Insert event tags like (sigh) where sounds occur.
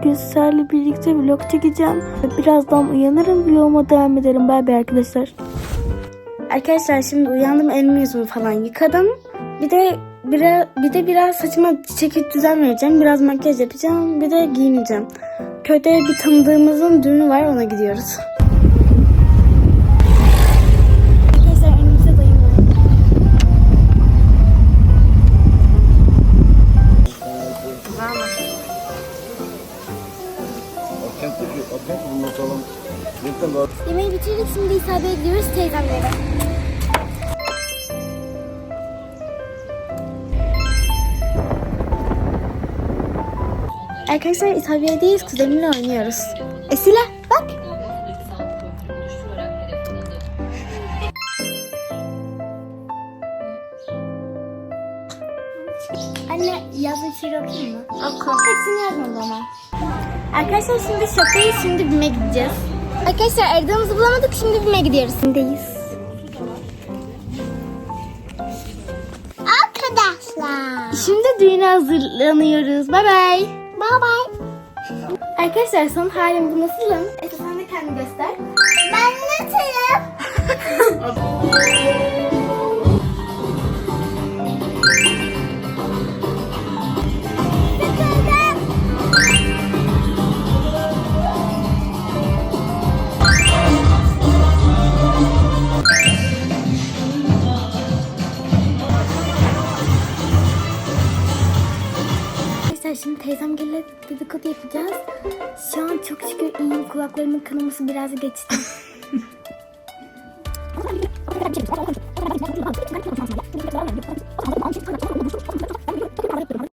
Bugün sizlerle birlikte vlog çekeceğim. Birazdan uyanırım vloguma devam ederim. Bay bay arkadaşlar. Arkadaşlar şimdi uyandım elimi yüzümü falan yıkadım. Bir de biraz, bir de biraz saçıma çekip düzen vereceğim. Biraz makyaj yapacağım. Bir de giyineceğim. Köyde bir tanıdığımızın düğünü var ona gidiyoruz. Authentik, authentik bundan sonra Lütfen daha Yemeği bitirdik şimdi İsa'ya gidiyoruz teyzemlere. Arkadaşlar İtalya'dayız. Kuzenimle oynuyoruz. Esile bak. Anne yazı şiir okuyayım mı? Oku. Hepsini yazmadı ama. Arkadaşlar şimdi şoktayız. Şimdi BİM'e gideceğiz. Arkadaşlar aradığımızı bulamadık. Şimdi BİM'e gidiyoruz. BİM'deyiz. Arkadaşlar. Şimdi düğüne hazırlanıyoruz. Bay bay. Bay bay. Arkadaşlar son halim bu nasılım? Efe sen de kendini göster. Arkadaşlar şimdi teyzem gelip dedikodu yapacağız. Şu an çok şükür iyiyim. Kulaklarımın kanaması biraz geçti. (laughs) (laughs)